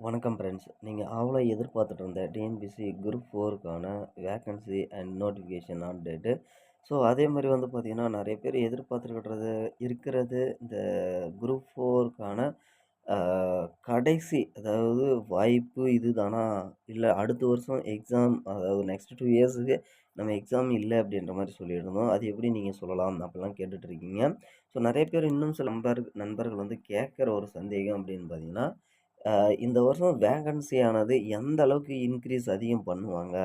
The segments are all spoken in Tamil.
வணக்கம் ஃப்ரெண்ட்ஸ் நீங்கள் அவ்வளோ எதிர்பார்த்துட்டு இருந்த TNPSC group ஃபோருக்கான vacancy and notification on date so அதே மாதிரி வந்து பார்த்திங்கன்னா நிறைய பேர் எதிர்பார்த்துருக்கிறது இருக்கிறது இந்த குரூப் ஃபோருக்கான கடைசி அதாவது வாய்ப்பு இது தானா இல்லை அடுத்த வருஷம் எக்ஸாம் அதாவது நெக்ஸ்ட் டூ இயர்ஸுக்கு நம்ம எக்ஸாம் இல்லை அப்படின்ற மாதிரி சொல்லியிருந்தோம். அது எப்படி நீங்கள் சொல்லலாம்? அப்படிலாம் கேட்டுட்ருக்கீங்க ஸோ நிறைய பேர் இன்னும் சில நண்பர் நண்பர்கள் வந்து கேட்குற ஒரு சந்தேகம் அப்படின்னு பார்த்தீங்கன்னா இந்த வருஷம் வேகன்சியானது எந்த அளவுக்கு இன்க்ரீஸ் அதிகம் பண்ணுவாங்க?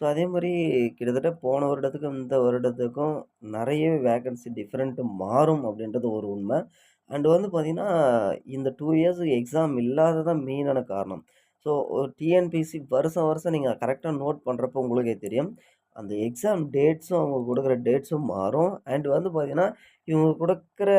ஸோ அதே மாதிரி கிட்டத்தட்ட போன வருடத்துக்கும் இந்த வருடத்துக்கும் நிறைய வேகன்சி டிஃப்ரெண்ட்டு மாறும் அப்படின்றது ஒரு உண்மை. அண்டு வந்து பார்த்திங்கன்னா இந்த டூ இயர்ஸுக்கு எக்ஸாம் இல்லாததான் மெயினான காரணம். ஸோ டிஎன்பிசி வருஷம் வருஷம் நீங்கள் கரெக்டாக நோட் பண்ணுறப்போ உங்களுக்கே தெரியும். அந்த எக்ஸாம் டேட்ஸும் அவங்க கொடுக்குற டேட்ஸும் மாறும். அண்ட் வந்து பார்த்திங்கன்னா இவங்க கொடுக்குற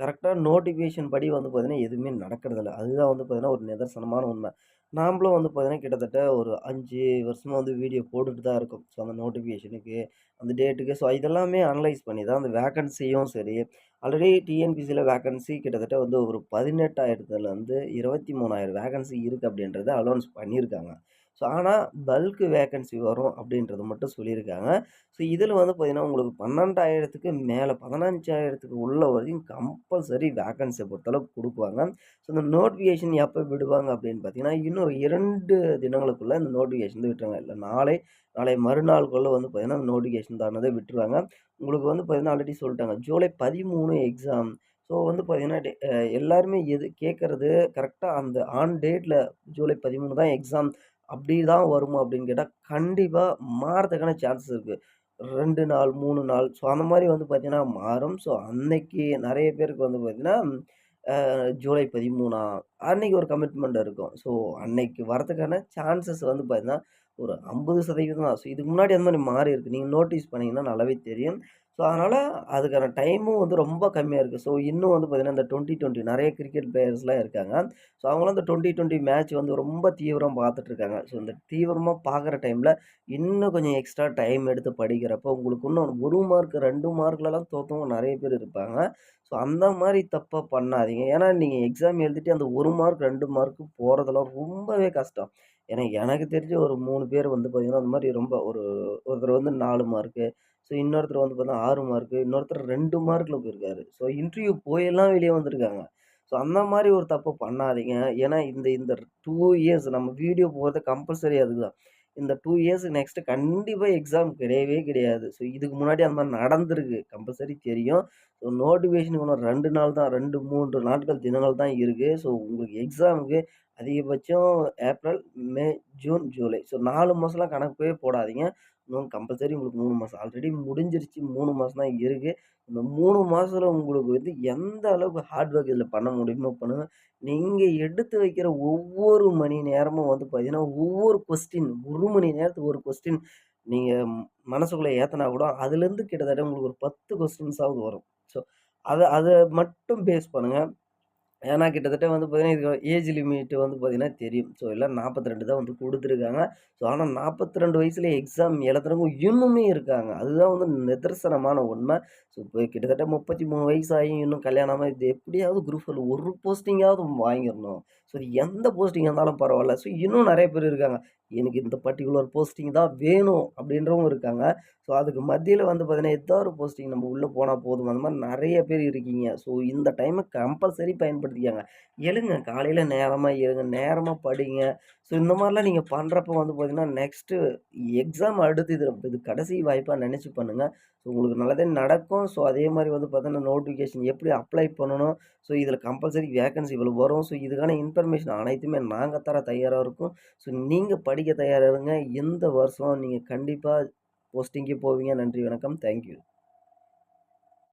கரெக்டாக நோட்டிஃபிகேஷன் படி வந்து பார்த்திங்கன்னா எதுவுமே நடக்கிறதில்ல. அதுதான் வந்து பார்த்திங்கன்னா ஒரு நிதர்சனமான உண்மை. நாம்ளும் வந்து பார்த்திங்கன்னா கிட்டத்தட்ட ஒரு அஞ்சு வருஷமாக வந்து வீடியோ போட்டுட்டு தான் இருக்கோம். ஸோ அந்த நோட்டிஃபிகேஷனுக்கு அந்த டேட்டுக்கு ஸோ இதெல்லாமே அனலைஸ் பண்ணி தான் அந்த வேக்கன்சியும் சரி. ஆல்ரெடி டிஎன்பிசியில் வேக்கன்சி கிட்டத்தட்ட வந்து ஒரு பதினெட்டாயிரத்துலேருந்து இருபத்தி மூணாயிரம் வேக்கன்சி இருக்குது அப்படின்றத அலௌன்ஸ் பண்ணியிருக்காங்க. ஸோ ஆனால் பல்க்கு வேக்கன்சி வரும் அப்படின்றது மட்டும் சொல்லியிருக்காங்க. ஸோ இதில் வந்து பார்த்திங்கன்னா உங்களுக்கு பன்னெண்டாயிரத்துக்கு மேலே பதினஞ்சாயிரத்துக்கு உள்ள வரைக்கும் கம்பல்சரி வேக்கன்சியை பொறுத்தளவுக்கு கொடுக்குவாங்க ஸோ இந்த நோட்டிஃபிகேஷன் எப்போ விடுவாங்க அப்படின்னு பார்த்தீங்கன்னா இன்னொரு இரண்டு தினங்களுக்குள்ளே இந்த நோட்டிஃபிகேஷன் விட்டுருவாங்க. இல்லை நாளை நாளை மறுநாளுக்குள்ளே வந்து பார்த்திங்கன்னா நோட்டிஃபிகேஷன் தானதை விட்டுருவாங்க. உங்களுக்கு வந்து பார்த்திங்கன்னா ஆல்ரெடி சொல்லிட்டாங்க. ஜூலை பதிமூணு எக்ஸாம் ஸோ வந்து பார்த்திங்கன்னா எல்லாருமே எது கேட்குறது கரெக்டாக அந்த ஆன் டேட்டில் ஜூலை பதிமூணு தான் எக்ஸாம் அப்படி தான் வருமா அப்படின்னு கேட்டால் கண்டிப்பாக மாறதுக்கான சான்சஸ் இருக்குது ரெண்டு நாள் மூணு நாள். ஸோ அந்த மாதிரி வந்து பார்த்திங்கன்னா மாறும். ஸோ அன்னைக்கு நிறைய பேருக்கு வந்து பார்த்திங்கன்னா ஜூலை பதிமூணா அன்னைக்கு ஒரு கமிட்மெண்ட் இருக்கும். ஸோ அன்னைக்கு வரதுக்கான சான்சஸ் வந்து பார்த்திங்கன்னா ஒரு ஐம்பது சதவீதம் தான். ஸோ இதுக்கு முன்னாடி அந்த மாதிரி மாறி இருக்குது நீங்கள் நோட்டீஸ் பண்ணிங்கன்னா நல்லாவே தெரியும். ஸோ அதனால் அதுக்கான டைமும் வந்து ரொம்ப கம்மியாக இருக்குது ஸோ இன்னும் வந்து பார்த்திங்கன்னா இந்த டுவெண்ட்டி டுவெண்ட்டி நிறைய கிரிக்கெட் பிளேயர்ஸ்லாம் இருக்காங்க. ஸோ அவங்களாம் இந்த டுவெண்ட்டி டுவெண்ட்டி மேட்ச் வந்து ரொம்ப தீவிரம் பார்த்துட்ருக்காங்க ஸோ இந்த தீவிரமாக பார்க்குற டைமில் இன்னும் கொஞ்சம் எக்ஸ்ட்ரா டைம் எடுத்து படிக்கிறப்போ உங்களுக்கு இன்னும் ஒரு மார்க் ரெண்டு மார்க்லலாம் தோற்றவங்க நிறைய பேர் இருப்பாங்க. ஸோ அந்த மாதிரி தப்பாக பண்ணாதீங்க. ஏன்னா நீங்கள் எக்ஸாம் எழுதிட்டு அந்த ஒரு மார்க் ரெண்டு மார்க்கு போகிறதெல்லாம் ரொம்பவே கஷ்டம். ஏன்னா எனக்கு தெரிஞ்ச ஒரு மூணு பேர் வந்து பார்த்திங்கன்னா அந்த மாதிரி ரொம்ப ஒரு ஒருத்தர் வந்து நாலு மார்க்கு ஸோ இன்னொருத்தர் வந்து பார்த்தா ஆறு மார்க்கு இன்னொருத்தர் ரெண்டு மார்க்கில் போயிருக்காரு. ஸோ இன்டர்வியூ போயெல்லாம் வெளியே வந்திருக்காங்க. ஸோ அந்த மாதிரி ஒரு தப்பு பண்ணாதீங்க. ஏன்னா இந்த இந்த டூ இயர்ஸ் நம்ம வீடியோ போகிறது கம்பல்சரி அதுதான். இந்த டூ இயர்ஸ் நெக்ஸ்ட்டு கண்டிப்பாக எக்ஸாம் கிடையவே கிடையாது. ஸோ இதுக்கு முன்னாடி அந்த மாதிரி நடந்திருக்கு. கம்பல்சரி தெரியும். ஸோ நோட்டிஃபிகேஷனுக்கு இன்னும் ரெண்டு நாள் தான் ரெண்டு மூன்று நாட்கள் தினங்கள் தான் இருக்குது ஸோ உங்களுக்கு எக்ஸாமுக்கு அதிகபட்சம் April May June July. So நாலு மாதம்லாம் கணக்கே போடாதீங்க. இன்னும் கம்பல்சரி உங்களுக்கு மூணு மாதம் ஆல்ரெடி முடிஞ்சிருச்சு. மூணு மாதம் தான் இருக்குது இந்த மூணு மாதத்துல உங்களுக்கு வந்து எந்த அளவுக்கு ஹார்ட் ஒர்க் இதில் பண்ண முடியுமோ பண்ணுங்கள் நீங்கள் எடுத்து வைக்கிற ஒவ்வொரு மணி நேரமும் வந்து பார்த்தீங்கன்னா ஒவ்வொரு கொஸ்டின் ஒரு மணி நேரத்துக்கு ஒரு கொஸ்டின் நீங்கள் மனசுக்குள்ளே ஏற்றினா கூட அதுலேருந்து கிட்டத்தட்ட உங்களுக்கு ஒரு பத்து கொஸ்டின்ஸாவது வரும். ஸோ அதை அதை மட்டும் பேஸ் பண்ணுங்கள் ஏன்னா கிட்டத்தட்ட வந்து பார்த்தீங்கன்னா இதுக்கு ஏஜ் லிமிட் வந்து பார்த்திங்கன்னா தெரியும். ஸோ எல்லாம் நாற்பத்தி ரெண்டு தான் வந்து கொடுத்துருக்காங்க. ஸோ ஆனால் நாற்பத்தி ரெண்டு வயசில் எக்ஸாம் எழுதுறவங்க இன்னுமே இருக்காங்க. அதுதான் வந்து நிதர்சனமான உண்மை. ஸோ இப்போ கிட்டத்தட்ட முப்பத்தி மூணு வயசாகியும் இன்னும் கல்யாணமாக இது எப்படியாவது குரூப்பில் ஒரு போஸ்டிங்காவது வாங்கிடணும். ஸோ எந்த போஸ்டிங் இருந்தாலும் பரவாயில்ல. ஸோ இன்னும் நிறைய பேர் இருக்காங்க. எனக்கு இந்த பர்டிகுலர் போஸ்டிங் தான் வேணும் அப்படின்றவங்க இருக்காங்க. ஸோ அதுக்கு மத்தியில் வந்து பார்த்திங்கன்னா எதாவது ஒரு போஸ்டிங் நம்ம உள்ளே போனால் போதும். அந்த மாதிரி நிறைய பேர் இருக்கீங்க. ஸோ இந்த டைமை கம்பல்சரி பயன்படுத்தி பயன்படுத்திக்காங்க எழுங்க காலையில் நேரமாக எழுங்க நேரமாக படிங்க. ஸோ இந்த மாதிரிலாம் நீங்கள் பண்ணுறப்ப வந்து பார்த்திங்கன்னா நெக்ஸ்ட்டு எக்ஸாம் அடுத்து இது இது கடைசி வாய்ப்பாக நினச்சி பண்ணுங்கள் ஸோ உங்களுக்கு நல்லதே நடக்கும். ஸோ அதே மாதிரி வந்து பார்த்தீங்கன்னா நோட்டிஃபிகேஷன் எப்படி அப்ளை பண்ணணும்? ஸோ இதில் கம்பல்சரி வேகன்சி இவ்வளோ வரும். ஸோ இதுக்கான இன்ஃபர்மேஷன் அனைத்துமே நாங்கள் தர தயாராக இருக்கும். ஸோ நீங்கள் படிக்க தயாராக இருங்க. இந்த வருஷம் நீங்கள் கண்டிப்பாக போஸ்டிங்கே போவீங்க. நன்றி வணக்கம். தேங்க்யூ